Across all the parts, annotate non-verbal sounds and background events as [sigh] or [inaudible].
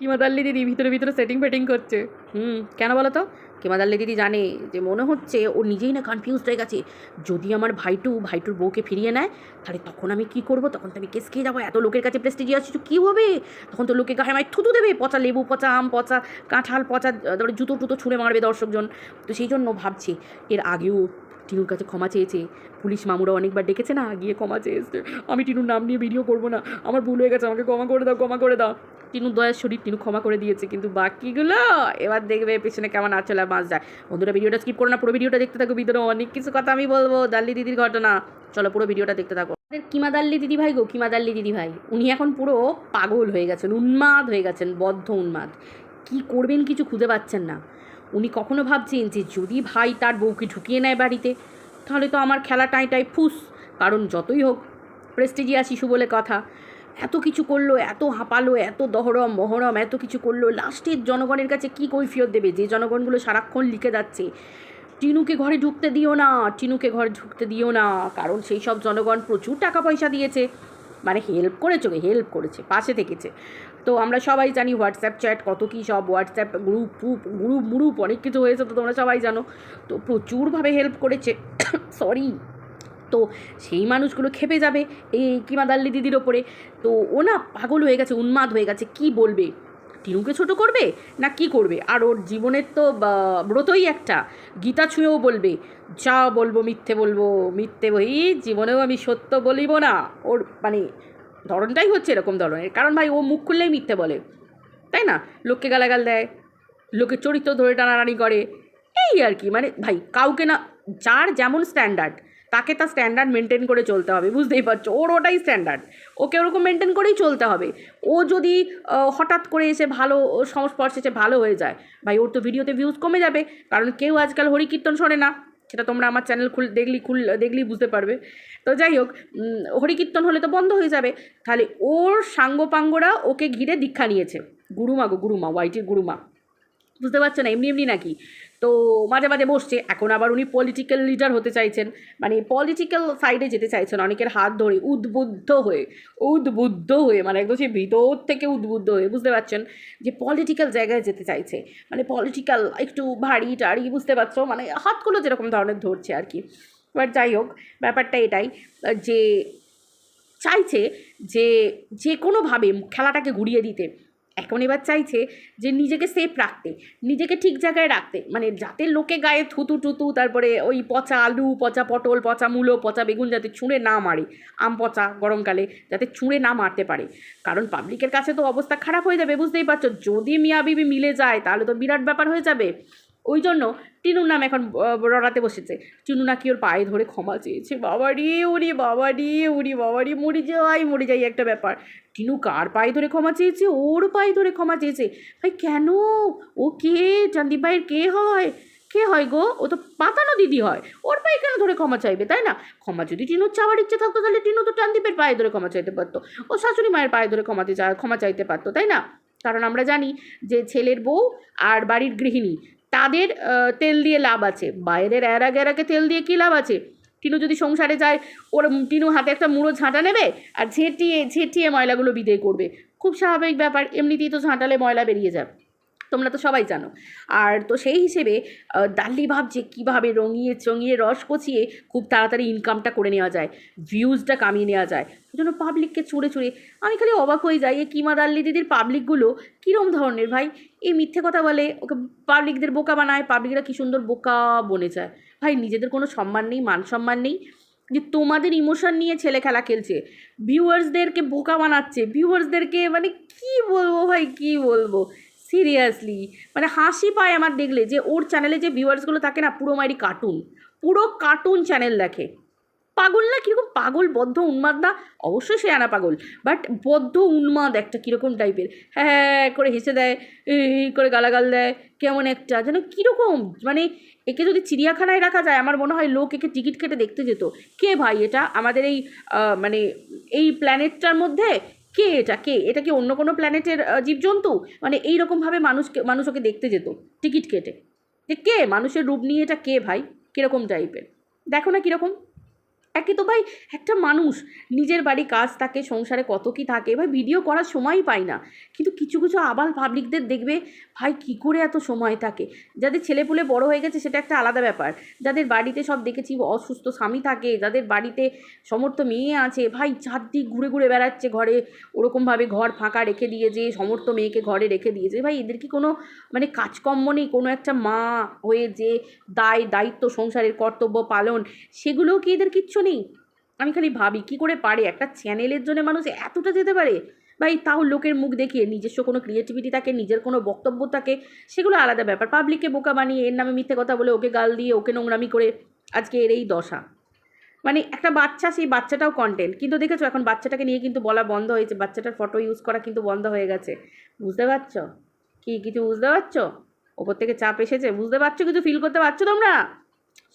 কিমাদাল্লি দিদি ভিতরে ভিতরে সেটিং ফেটিং করছে। হুম, কেন বলো তো কিমাদাল্লি দিদি জানে যে মনে হচ্ছে ও নিজেই না কনফিউজ হয়ে গেছে। যদি আমার ভাইটু ভাইটুর বউকে ফিরিয়ে নেয়, তাহলে তখন আমি কি করব? তখন তো আমি কেস খেয়ে যাব। এত লোকের কাছে প্রেস্টিজিয়াস কিছু কী হবে? তখন তো লোকে গায়ে আমায় থুতু দেবে। পচা লেবু, পচা আম, পচা কাঁঠাল, পচা, তারপরে জুতো টুতো ছুঁড়ে মারবে দর্শকজন। তো সেই জন্য ভাবছি, এর আগেও টিনুর কাছে ক্ষমা চেয়েছে। পুলিশ মামুরা অনেকবার ডেকেছে না, গিয়ে ক্ষমা চেয়েছে। আমি টিনুর নাম নিয়ে ভিডিও করব না। আমার ভুল হয়ে গেছে, আমাকে ক্ষমা করে দাও, ক্ষমা করে দাও। টিনু দয়ার শরীর টিনু ক্ষমা করে দিয়েছে, কিন্তু বাকিগুলো এবার দেখবে পেছনে কেমন আচলে মাছ যায়। বন্ধুরা, ভিডিওটা স্কিপ করো না, পুরো ভিডিওটা দেখতে থাকো, ভিতরে অনেক কিছু কথা আমি বলব, দাল্লি দিদির ঘটনা। চলো পুরো ভিডিওটা দেখতে থাকো। আমাদের কিমাদাল্লি দিদি ভাই গো কিমাদাল্লি দিদি ভাই, উনি এখন পুরো পাগল হয়ে গেছেন, উন্মাদ হয়ে গেছেন, বদ্ধ উন্মাদ। কি করবেন কিছু খুঁজে পাচ্ছেন না। উনি কখনো ভাবছেন যে যদি ভাই তার বউকে ঢুকিয়ে নেয় বাড়িতে, তাহলে তো আমার খেলা টাইটাই ফুস। কারণ যতই হোক প্রেস্টিজিয়া শিশু বলে কথা। এত কিছু করল, এত হাঁপালো, এত দহরম, মহরম, এত কিছু করল। লাস্টের জনগণের কাছে কী কৈফিয়ত দেবে? যে জনগণগুলো সারাক্ষণ লিখে যাচ্ছে, টিনুকে ঘরে ঢুকতে দিও না, টিনুকে ঘরে ঢুকতে দিও না। কারণ সেই সব জনগণ প্রচুর টাকা পয়সা দিয়েছে। মানে হেল্প করেছে হেল্প করেছে, পাশে থেকেছে। তো আমরা সবাই জানি হোয়াটসঅ্যাপ চ্যাট কত কী সব WhatsApp group group group group অনেক কিছু হয়েছে, তো তোমরা সবাই জানো। তো প্রচুরভাবে হেল্প করেছে। [coughs] সরি তো সেই মানুষগুলো খেপে যাবে এই কিমাদাল্লি দিদির ওপরে। তো ও না পাগল হয়ে গেছে, উন্মাদ হয়ে গেছে, কি বলবে? টিনুকে ছোট করবে না কি করবে? আর ওর জীবনের তো ব্রতই একটা। গীতা ছুঁয়েও বলবে, যা বলব মিথ্যে বলব, মিথ্যে বই জীবনেও আমি সত্য বলিব না। ওর মানে ধরনটাই হচ্ছে এরকম ধরনের। কারণ ভাই, ও মুখ খুললেই মিথ্যে বলে। তাই না? লোককে গালাগাল দেয়, লোকের চরিত্র ধরে টানাটানি করে। এই আর কি মানে ভাই, কাউকে না, যার যেমন স্ট্যান্ডার্ড তাকে তার স্ট্যান্ডার্ড মেনটেন করে চলতে হবে বুঝতেই পারছ? ওর ওটাই স্ট্যান্ডার্ড ওকে ওরকম মেনটেন করেই চলতে হবে। ও যদি হঠাৎ করে এসে ভালো সংস্পর্শে এসে ভালো হয়ে যায় ভাই ওর তো ভিডিওতে ভিউজ কমে যাবে কারণ কেউ আজকাল হরি কীর্তন শোনে না। সেটা তোমরা আমার চ্যানেল খুল দেখলি খুল দেখলেই বুঝতে পারবে। তো যাই হোক উম, হরি কীর্তন হলে তো বন্ধ হয়ে যাবে। তাহলে ওর সাঙ্গপাঙ্গরা ওকে ঘিরে দীক্ষা নিয়েছে। গুরুমা গো গুরুমা ওয়াইটির গুরুমা। বুঝতে পারছ না, এমনি এমনি নাকি? তো মাঝে মাঝে বসছে, এখন আবার উনি পলিটিক্যাল লিডার হতে চাইছেন। মানে পলিটিক্যাল সাইডে যেতে চাইছেন, অনেকের হাত ধরে উদ্বুদ্ধ হয়ে উদ্বুদ্ধ হয়ে মানে একদম সেই ভিতর থেকে উদ্বুদ্ধ হয়ে, বুঝতে পারছেন? যে পলিটিক্যাল জায়গায় যেতে চাইছে মানে পলিটিক্যাল একটু ভারী টাড়ি বুঝতে পারছ? মানে হাতগুলো যেরকম ধরনের ধরছে আর কি। এবার যাই হোক, ব্যাপারটা এটাই, যে চাইছে যে যে কোনোভাবে খেলাটাকে ঘুরিয়ে দিতে এখন এবার চাইছে যে নিজেকে সেফ রাখতে, নিজেকে ঠিক জায়গায় রাখতে। মানে যাতে লোকে গায়ে থুতু টুতু, তারপরে ওই পচা আলু, পচা পটল, পচা মূলো, পচা বেগুন যাতে ছুঁড়ে না মারে, আম পচা গরমকালে যাতে ছুঁড়ে না মারতে পারে। কারণ পাবলিকের কাছে তো অবস্থা খারাপ হয়ে যাবে, বুঝতেই পারছ? যদি মিয়া বিবি মিলে যায়, তাহলে তো বিরাট ব্যাপার হয়ে যাবে। ওই জন্য টিনুর নাম এখন রড়াতে বসেছে। টিনু নাকি ওর পায়ে ধরে ক্ষমা চেয়েছে। বাবা বাবারি উরি বাবারি উরি বাবারি, মরে যাই মরে যাই একটা ব্যাপার। টিনু কার পায়ে ধরে ক্ষমা চেয়েছে? ওর পায়ে ধরে ক্ষমা চেয়েছে। ভাই, কেন? ও কে? চান্দি ভাইয়ের কে হয়? কে হয় গো? ও তো পাতানো দিদি হয়। ওর পায়ে কেন ধরে ক্ষমা চাইবে, তাই না? ক্ষমা যদি টিনুর চাওয়ার ইচ্ছে থাকতো, তাহলে টিনু তো চান্দিপের পায়ে ধরে ক্ষমা চাইতে পারতো। ও শাশুড়ি মায়ের পায়ে ধরে ক্ষমাতে চা, ক্ষমা চাইতে পারতো, তাই না? কারণ আমরা জানি যে ছেলের বউ আর বাড়ির গৃহিণী তাদের তেল দিয়ে লাভ আছে। বাইরের এরা গেরাকে তেল দিয়ে কী লাভ আছে? টিনু যদি সংসারে যায়, ওর টিনু হাতে একটা মুড়ো ঝাঁটা নেবে আর ঝেঁটিয়ে ঝেঁটিয়ে ময়লাগুলো বিদায় করবে। খুব স্বাভাবিক ব্যাপার, এমনিতেই তো ঝাঁটালে ময়লা বেরিয়ে যাবে। তোমরা তো সবাই জানো। আর তো সেই হিসেবে ডাল্লি ভাবছে কীভাবে রঙিয়ে চঙিয়ে রস কচিয়ে খুব তাড়াতাড়ি ইনকামটা করে নেওয়া যায় ভিউজটা কামিয়ে নেওয়া যায় ওই জন্য পাবলিককে চুড়ে চুড়ে আমি খালি অবাক হয়ে যাই এই কিমা দাল্লি দিদির পাবলিকগুলো কীরম ধরনের ভাই? এই মিথ্যে কথা বলে, ওকে পাবলিকদের বোকা বানায় পাবলিকরা কী সুন্দর বোকা বনে যায়। ভাই, নিজেদের কোনো সম্মান নেই, মান সম্মান নেই। যে তোমাদের ইমোশন নিয়ে ছেলে খেলা খেলছে ভিউয়ার্সদেরকে বোকা বানাচ্ছে ভিউয়ার্সদেরকে মানে কি বলব ভাই, কি বলব? সিরিয়াসলি। মানে হাসি পায় আমার দেখলে যে ওর চ্যানেলে যে ভিউয়ার্সগুলো থাকে না, পুরো মাইরি কার্টুন পুরো কার্টুন চ্যানেল দেখে। পাগল না? কীরকম পাগল, বদ্ধ উন্মাদ না? অবশ্যই সে আনা পাগল। বাট বদ্ধ উন্মাদ একটা কীরকম টাইপের হ্যাঁ করে হেসে দেয় করে গালাগাল দেয়। কেমন একটা যেন কীরকম? মানে একে যদি চিড়িয়াখানায় রাখা যায়, আমার মনে হয় লোক একে টিকিট কেটে দেখতে যেত। কে ভাই এটা? আমাদের এই মানে এই প্ল্যানেটটার মধ্যে কে এটা? কে? এটা কি অন্য কোনো প্ল্যানেটের জীবজন্তু? মানে এই রকমভাবে মানুষকে মানুষ ওকে দেখতে যেত টিকিট কেটে। যে কে? মানুষের রূপ নিয়ে এটা কে ভাই? কীরকম টাইপের দেখো না কীরকম? একে তো ভাই একটা মানুষ, নিজের বাড়ি কাজ থাকে, সংসারে কত কি থাকে, ভাই ভিডিও করার সময়ই পাই না। কিন্তু কিছু কিছু আবাল পাবলিকদের দেখবে, ভাই কি করে এত সময় থাকে? যাদের ছেলেপুলে বড় হয়ে গেছে সেটা একটা আলাদা ব্যাপার। যাদের বাড়িতে সব দেখেছি, অসুস্থ স্বামী থাকে, যাদের বাড়িতে সমর্থ মেয়ে আছে, ভাই চারদিক ঘুরে ঘুরে বেড়াচ্ছে ঘরে, ওরকমভাবে ঘর ফাঁকা রেখে দিয়েছে, সমর্থ মেয়েকে ঘরে রেখে দিয়েছে। ভাই এদের কি কোনো মানে কাজকর্ম নেই? কোনো একটা মা হয়ে যে দায়, দায়িত্ব, সংসারের কর্তব্য পালন সেগুলোও কি এদের কিচ্ছু নেই? আমি খালি ভাবি, কি করে পারে? একটা চ্যানেলের জন্য মানুষ এতটা যেতে পারে? ভাই, তাও লোকের মুখ দেখিয়ে নিজস্ব কোনো ক্রিয়েটিভিটি থাকে, নিজের কোনো বক্তব্য থাকে, সেগুলো আলাদা ব্যাপার। পাবলিককে বোকা বানিয়ে, এর নামে মিথ্যে কথা বলে, ওকে গাল দিয়ে, ওকে নোংরামি করে আজকে এর এই দশা। মানে একটা বাচ্চা, সেই বাচ্চাটাও কন্টেন্ট কিন্তু দেখেছ, এখন বাচ্চাটাকে নিয়ে কিন্তু বলা বন্ধ হয়েছে। বাচ্চাটার ফটো ইউজ করা কিন্তু বন্ধ হয়ে গেছে। বুঝতে পারছ? কি কিছু বুঝতে পারছ? ওপর থেকে চাপ এসেছে? বুঝতে পারছ কিছু ফিল করতে পারছ তোমরা?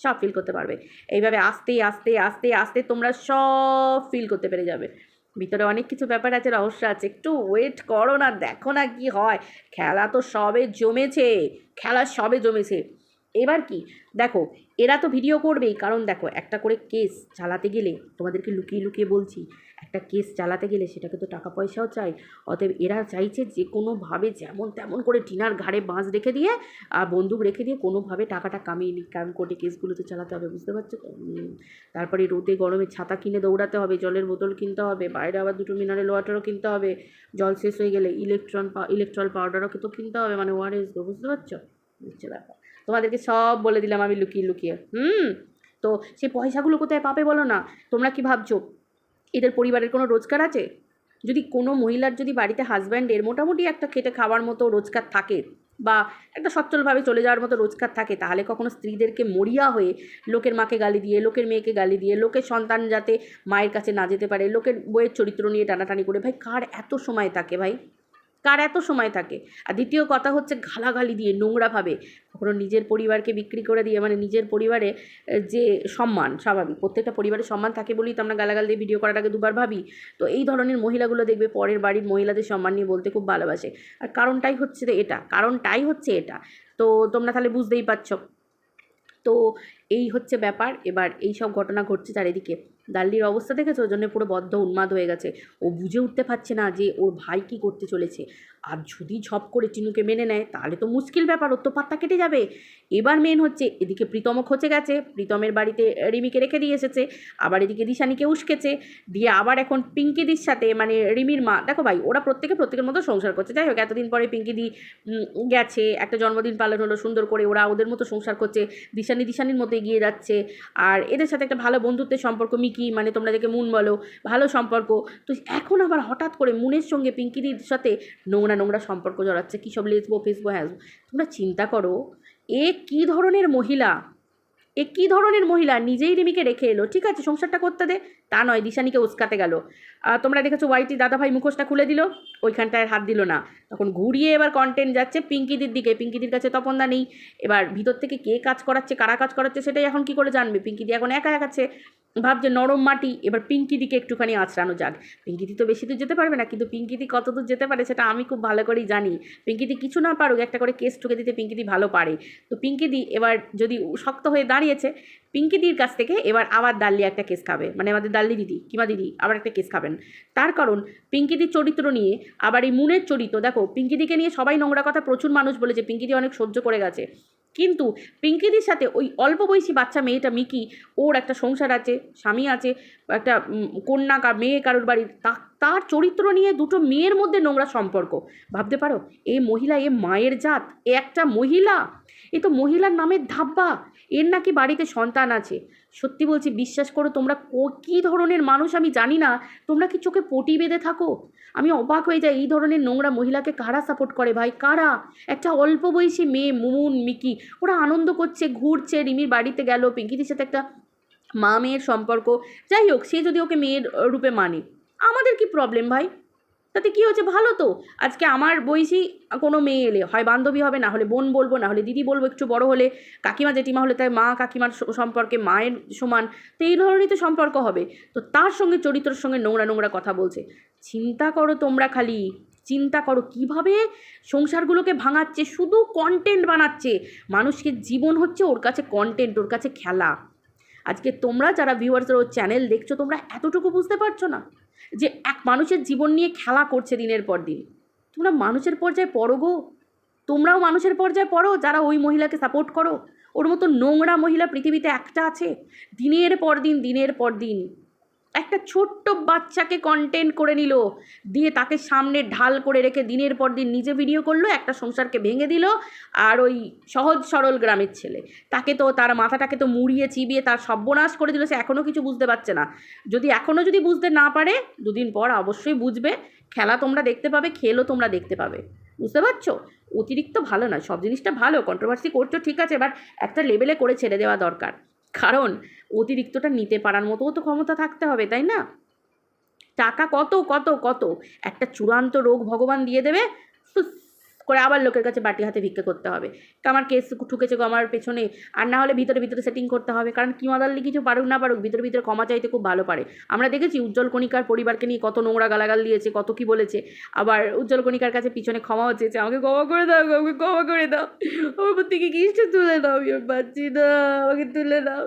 সব ফিল করতে পারবে। এইভাবে আস্তে আস্তে আস্তে আস্তে তোমরা সব ফিল করতে পেরে যাবে। ভিতরে অনেক কিছু ব্যাপার আছে, রহস্য আছে। একটু ওয়েট করো না, দেখো না কি হয়। খেলা তো সবে জমেছে। খেলা সবে জমেছে। এবার কি? দেখো, এরা তো ভিডিও করবেই। কারণ দেখো, একটা করে কেস চালাতে গেলে, তোমাদেরকে লুকিয়ে লুকিয়ে বলছি, একটা কেস চালাতে গেলে সেটাকে তো টাকা পয়সাও চাই। অতএব এরা চাইছে যে কোনোভাবে যেমন তেমন করে টিনার ঘাড়ে বাঁশ রেখে দিয়ে আর বন্দুক রেখে দিয়ে কোনোভাবে টাকাটা কামিয়ে নিক কারণ কোর্টে কেসগুলো তো চালাতে হবে, বুঝতে পারছ? তারপরে রোদে গরমে ছাতা কিনে দৌড়াতে হবে, জলের বোতল কিনতে হবে, বাইরে আবার দুটো মিনারেল ওয়াটারও কিনতে হবে, জল শেষ হয়ে গেলে ইলেকট্রন পা ইলেকট্রল পাউডারও তো কিনতে হবে মানে ওয়ারেস বুঝতে পারছ? বুঝছে ব্যাপার। তোমাদেরকে সব বলে দিলাম আমি লুকিয়ে লুকিয়ে। হুম? তো সেই পয়সাগুলো কোথায় পাবে বলো না? তোমরা কি ভাবছ? এদের পরিবারের কোনো রোজগার আছে? যদি কোনো মহিলার যদি বাড়িতে হাজব্যান্ডের মোটামুটি একটা খেটে খাওয়ার মতো রোজগার থাকে বা একটা সচ্ছলভাবে চলে যাওয়ার মতো রোজগার থাকে, তাহলে কখনো স্ত্রীদেরকে মরিয়া হয়ে লোকের মাকে গালি দিয়ে, লোকের মেয়েকে গালি দিয়ে, লোকের সন্তান যাতে মায়ের কাছে না যেতে পারে, লোকের বইয়ের চরিত্র নিয়ে টানাটানি করে, ভাই কার এত সময় থাকে ভাই? কার এত সময় থাকে? আর দ্বিতীয় কথা হচ্ছে গালাগালি দিয়ে নোংরাভাবে কখনো নিজের পরিবারকে বিক্রি করে দিয়ে মানে নিজের পরিবারে যে সম্মান, স্বাভাবিক। প্রত্যেকটা পরিবারের সম্মান থাকে বলেই তো আমরা গালাগাল দিয়ে ভিডিও করার আগে দুবার ভাবি। তো এই ধরনের মহিলাগুলো দেখবে পরের বাড়ির মহিলাদের সম্মান নিয়ে বলতে খুব ভালোবাসে। আর কারণটাই হচ্ছে এটা, কারণটাই হচ্ছে এটা। তো তোমরা তাহলে বুঝতেই পারছ। তো এই হচ্ছে ব্যাপার। এবার এই সব ঘটনা ঘটছে চারিদিকে। দাল্লির অবস্থা দেখেছ? ওই জন্য পুরো বদ্ধ উন্মাদ হয়ে গেছে। ও বুঝে উঠতে পারছে না যে ওর ভাই কী করতে চলেছে। আর যদি ঝপ করে চিনুকে মেনে নেয়, তাহলে তো মুশকিল ব্যাপার ওর তো পাত্তা কেটে যাবে। এবার মেন হচ্ছে, এদিকে প্রীতমও খচে গেছে, প্রীতমের বাড়িতে রিমিকে রেখে দিয়ে এসেছে, আবার এদিকে দিশানিকে উস্কেছে, দিয়ে আবার এখন পিঙ্কিদির সাথে মানে রিমির মা, দেখো ভাই, ওরা প্রত্যেকে প্রত্যেকের মতো সংসার করছে। যাই হোক, এতদিন পরে পিঙ্কিদি গেছে, একটা জন্মদিন পালন হলো, সুন্দর করে ওরা ওদের মতো সংসার করছে, দিশানি দিশানির মতো এগিয়ে যাচ্ছে, আর এদের সাথে একটা ভালো বন্ধুত্বের সম্পর্ক, মিকি মানে তোমরা যাকে মুন বলো, ভালো সম্পর্ক। তো এখন আবার হঠাৎ করে মুনের সঙ্গে পিঙ্কিদির সাথে নোংরা নোংরা সম্পর্ক জড়াচ্ছে? কী সব লেসবো ফেসবো হ্যাঁ তোমরা চিন্তা করো, এ কী ধরনের মহিলা? এ কী ধরনের মহিলা? নিজেই রিমিকে রেখে এলো। ঠিক আছে, সংসারটা করতে দে। তা নয়, দিশানিকে উস্কাতে গেল। তোমরা দেখেছ ওয়াইটি দাদাভাই মুখোশটা খুলে দিল? ওইখানটায় হাত দিল না। তখন ঘুরিয়ে এবার কন্টেন্ট যাচ্ছে পিঙ্কিদির দিকে। পিঙ্কিদির কাছে তপনদা নেই। এবার ভিতর থেকে কে কাজ করাচ্ছে, কারা কাজ করাচ্ছে, সেটাই এখন কি করে জানবে? পিঙ্কিদি এখন একা একাছে ভাবছে নরম মাটি, এবার পিঙ্কিদিকে একটুখানি আঁচড়ানো যাক। পিঙ্কিদি তো বেশি দূর যেতে পারবে না, কিন্তু পিঙ্কিদি কত দূর যেতে পারে সেটা আমি খুব ভালো করেই জানি। পিঙ্কিদি কিছু না পারুক, একটা করে কেস ঠুকে দিতে পিঙ্কিদি ভালো পারে। তো পিঙ্কিদি এবার যদি শক্ত হয়ে দাঁড়িয়েছে পিঙ্কিদির কাছ থেকে এবার আবার দাল্লি একটা কেস খাবে। মানে আমাদের দাল্লি দিদি, কিমা দিদি আবার একটা কেস খাবেন। তার কারণ পিঙ্কিদির চরিত্র নিয়ে, আবার এই মুনের চরিত্র, দেখো পিঙ্কিদিকে নিয়ে সবাই নোংরা কথা প্রচুর মানুষ বলেছে পিঙ্কিদি অনেক সহ্য করে গেছে। কিন্তু পিঙ্কিদির সাথে ওই অল্প বয়সী বাচ্চা মেয়েটা মিকি, ওর একটা সংসার আছে, স্বামী আছে একটা কন্যা মেয়ে কারোর বাড়ির তার চরিত্র নিয়ে দুটো মেয়ের মধ্যে নোংরা সম্পর্ক। ভাবতে পারো, এই মহিলা এ মায়ের জাত, এ একটা মহিলা? এ তো মহিলার নামের ধাব্বা, এর নাকি বাড়িতে সন্তান আছে। সত্যি বলছি, বিশ্বাস করো, তোমরা কী ধরনের মানুষ আমি জানি না, তোমরা কি চোখে পটি বেঁধে থাকো? আমি অবাক হয়ে যাই, এই ধরনের নোংরা মহিলাকে কারা সাপোর্ট করে ভাই? কারা? একটা অল্প বয়সী মেয়ে, মুমুন, মিকি, ওরা আনন্দ করছে, ঘুরছে, রিমির বাড়িতে গেল, পিঙ্কিদের সাথে একটা মা মেয়ের সম্পর্ক, যাই হোক, সে যদি ওকে মেয়ের রূপে মানে। আমাদের কি প্রবলেম ভাই? তাতে কি হচ্ছে ভালো তো? আজকে আমার বয়সী কোনো মেয়ে এলে, হয় বান্ধবী হবে, না হলে বোন বলব, না হলে দিদি বলব, একটু বড় হলে, কাকিমা জেঠিমা হলে তাই মা কাকিমার সম্পর্কে মায়ের সমান, তো এই ধরনেরই তো সম্পর্ক হবে। তো তার সঙ্গে, চরিত্রের সঙ্গে নোংরা নোংরা কথা বলছে। চিন্তা করো তোমরা খালি, চিন্তা করো কীভাবে সংসারগুলোকে ভাঙাচ্ছে, শুধু কন্টেন্ট বানাচ্ছে। মানুষকে জীবন হচ্ছে ওর কাছে কন্টেন্ট ওর কাছে খেলা। আজকে তোমরা যারা ভিউয়ার্সের ও চ্যানেল দেখছ, তোমরা এতটুকু বুঝতে পারছ না যে এক মানুষের জীবন নিয়ে খেলা করছে দিনের পর দিন। তোমরা মানুষের পর্যায়ে পড়ো গো। তোমরাও মানুষের পর্যায়ে পড়ো, যারা ওই মহিলাকে সাপোর্ট করো। ওর মতো নোংরা মহিলা পৃথিবীতে একটা আছে। দিনের পর দিন, দিনের পর দিন। একটা ছোট্ট বাচ্চাকে কন্টেন্ট করে নিল, দিয়ে তাকে সামনে ঢাল করে রেখে দিনের পর দিন নিজে ভিডিও করল, একটা সংসারকে ভেঙে দিল, আর ওই সহজ সরল গ্রামের ছেলে। তাকে তো তার মাথাটাকে তো মুড়িয়ে, চিবিয়ে তার সর্বনাশ করে দিল, সে এখনও কিছু বুঝতে পারছে না। যদি এখনও যদি বুঝতে না পারে, দুদিন পর অবশ্যই বুঝবে। খেলা তোমরা দেখতে পাবে, খেলও তোমরা দেখতে পাবে। বুঝতে পারছ? অতিরিক্ত ভালো না সব জিনিসটা ভালো কন্ট্রোভার্সি করছ, ঠিক আছে বাট একটা লেভেলে করে ছেড়ে দেওয়া দরকার। কারণ অতিরিক্তটা নিতে পারার মতোও তো ক্ষমতা থাকতে হবে, তাই না? টাকা কত কত কত? একটা চূড়ান্ত রোগ ভগবান দিয়ে দেবে করে আবার লোকের কাছে বাটি হাতে ভিক্ষা করতে হবে। আমার কেস ঠুকেছে গো আমার পেছনে। আর না হলে ভিতরে ভিতরে সেটিং করতে হবে। কারণ কি মাদাল্লি কিছু পারুক না পারুক, ভিতরে ভিতরে ক্ষমা চাইতে খুব ভালো পারে। আমরা দেখেছি উজ্জ্বল কণিকার পরিবারকে নিয়ে কত নোংরা গালাগাল দিয়েছে, কত কি বলেছে। আবার উজ্জ্বল কণিকার কাছে পিছনে ক্ষমাও চেয়েছে, আমাকে ক্ষমা করে দাও, আমাকে ক্ষমা করে দাও। আমার প্রতি কিসটা তুলে দাও? আমি পাচ্ছি না, আমাকে তুলে দাও।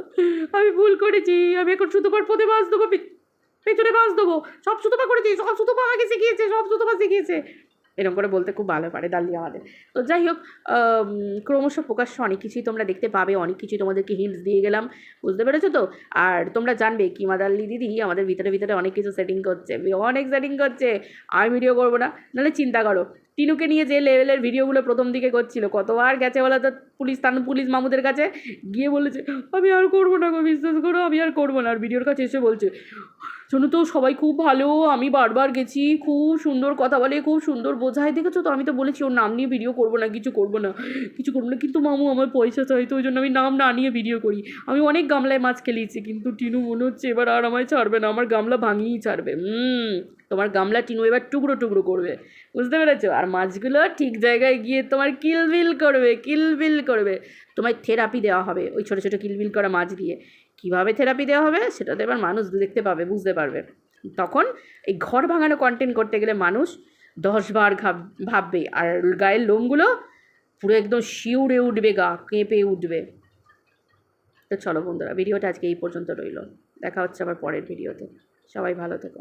আমি ভুল করেছি, আমি এখন সুতোপার পথে বাঁচ দেবো পেছনে বাঁচ দেবো। সব সুতোপা করেছি, সব সুতোপা আমাকে শিখিয়েছে, সব সুতোপা শিখিয়েছে। এরকম করে বলতে খুব ভালো পারে ডালি আমাদের। তো যাই হোক ক্রমশ প্রকাশ্য অনেক কিছুই তোমরা দেখতে পাবে, অনেক কিছুই তোমাদেরকে হিন্টস দিয়ে গেলাম, বুঝতে পেরেছ তো? আর তোমরা জানবে কি মাদাল্লি দিদি আমাদের ভিতরে ভিতরে অনেক কিছু সেটিং করছে, অনেক সেটিং করছে আমি ভিডিও করব না, নাহলে চিন্তা করো। টিনুকে নিয়ে যে লেভেলের ভিডিওগুলো প্রথম দিকে করছিল, কতবার গেছে বলো তো, পুলিশ স্থান পুলিশ মামুদের কাছে, গিয়ে বলেছে, আমি আর করব না গো, বিশ্বাস করো, আমি আর করব না। আর ভিডিওর কাছে এসে বলছে শোনো তো, সবাই খুব ভালো, আমি বারবার গেছি, খুব সুন্দর কথা বলে, খুব সুন্দর বোঝায়, দেখেছ তো? আমি তো বলেছি, ওর নাম নিয়ে ভিডিও করব না, কিছু করব না। কিছু করব না, কিন্তু মামু আমার পয়সা চাই তো ওই জন্য আমি নাম না নিয়ে ভিডিও করি। আমি অনেক গামলায় মাছ খেলিয়েছি, কিন্তু টিনু মনে হচ্ছে এবার আর আমায় ছাড়বে না, আমার গামলা ভাঙিয়েই ছাড়বে। হুম তোমার গামলা টিনু এবার টুকরো টুকরো করবে, বুঝতে পেরেছ? আর মাছগুলো ঠিক জায়গায় গিয়ে তোমার কিলবিল করবে কিলবিল করবে। তোমায় থেরাপি দেওয়া হবে, ওই ছোটো ছোটো কিলবিল করা মাছ দিয়ে। কীভাবে থেরাপি দেওয়া হবে সেটা তো এবার মানুষ দেখতে পাবে, বুঝতে পারবে। তখন এই ঘর ভাঙানো কন্টেন্ট করতে গেলে মানুষ দশবার ভাববে, আর গায়ের লোমগুলো পুরো একদম শিউরে উঠবে, গা কেঁপে উঠবে। তো চলো বন্ধুরা, ভিডিওটা আজকে এই পর্যন্ত রইল। দেখা হচ্ছে আবার পরের ভিডিওতে। সবাই ভালো থেকো।